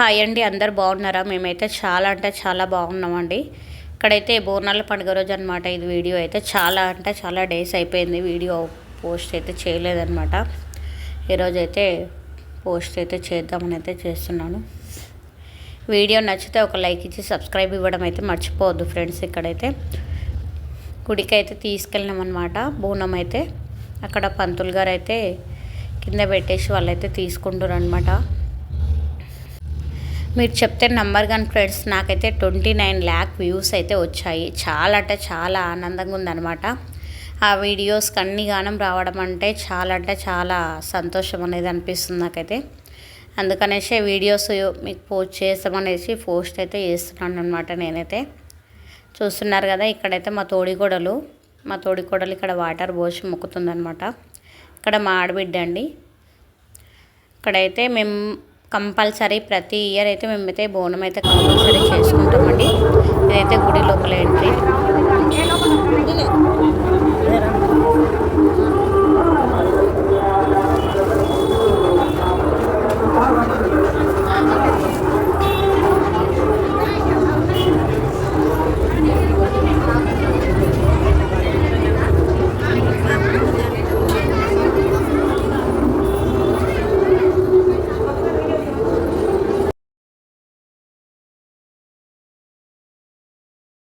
Hi అండి అందరు బాగున్నారా? మేమైతే చాలా అంటే చాలా బాగున్నామండి. ఇక్కడైతే బోనాల పండుగ రోజు అనమాట ఇది వీడియో అయితే. చాలా అంటే చాలా డేస్ అయిపోయింది వీడియో పోస్ట్ అయితే చేయలేదన్నమాట. ఈరోజైతే పోస్ట్ అయితే చేద్దామని అయితే చేస్తున్నాను. వీడియో నచ్చితే ఒక లైక్ ఇచ్చి సబ్స్క్రైబ్ ఇవ్వడం అయితే మర్చిపోవద్దు ఫ్రెండ్స్ ఇక్కడైతే. గుడికి అయితే తీసుకెళ్ళినామన్నమాట బోనం అయితే. అక్కడ పంతులు గారు అయితే కింద పెట్టేసి వాళ్ళైతే తీసుకుంటారు అనమాట మీరు చెప్తే నంబర్ కానీ ఫ్రెండ్స్ నాకైతే ట్వంటీ నైన్ ల్యాక్ వ్యూస్ అయితే వచ్చాయి. చాలా అంటే చాలా ఆనందంగా ఉందనమాట ఆ వీడియోస్కి అన్ని గానం రావడం అంటే చాలా అంటే చాలా సంతోషం అనేది అనిపిస్తుంది నాకైతే. అందుకనేసి వీడియోస్ మీకు పోస్ట్ చేస్తామనేసి పోస్ట్ అయితే చేస్తున్నాను అనమాట నేనైతే. చూస్తున్నారు కదా ఇక్కడైతే మా తోడిగొడలు మా తోడికోడలు ఇక్కడ వాటర్ పోసి మొక్కుతుందనమాట ఇక్కడ మా ఆడబిడ్డ అండి. ఇక్కడైతే మేము కంపల్సరీ ప్రతి ఇయర్ అయితే మేమైతే బోనం అయితే కంపల్సరీ చేసుకుంటామండి. ఇదైతే గుడి లోపల